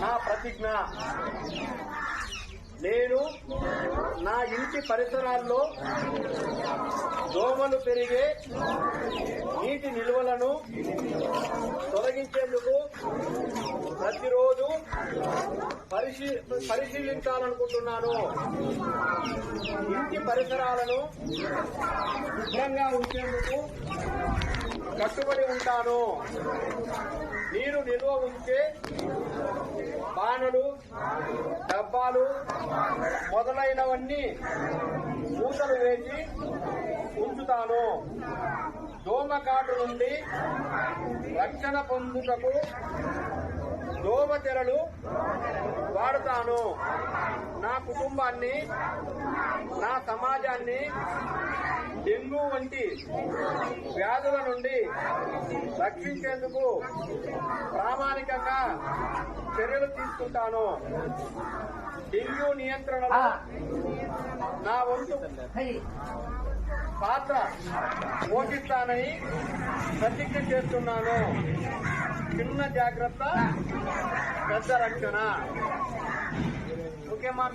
నా ప్రతిజ్ఞ. నేను నా ఇంటి పరిసరాల్లో దోమలు పెరిగే నీటి నిల్వలను తొలగించేందుకు ప్రతిరోజు పరిశీ పరిశీలించాలనుకుంటున్నాను. ఇంటి పరిసరాలను శుభ్రంగా ఉంచేందుకు కట్టుబడి ఉంటాను. నీరు నిల్వ ఉంచే బాణలు డబ్బాలు మొదలైనవన్నీ మూతలు వేసి ఉంచుతాను. దోమకాటు నుండి రక్షణ పొందుటకు దోమ తెరలు వాడుతాను. నా కుటుంబాన్ని నా సమాజాన్ని డెంగ్యూ వంటి వ్యాధుల నుండి రక్షించేందుకు ప్రామాణికంగా చర్యలు తీసుకుంటాను. డెంగ్యూ నియంత్రణలో నా వంతు పాత్ర పోషిస్తానని ప్రతిజ్ఞ చేస్తున్నాను. చిన్న జాగ్రత్త పెద్ద రక్షణ. ఓకే మా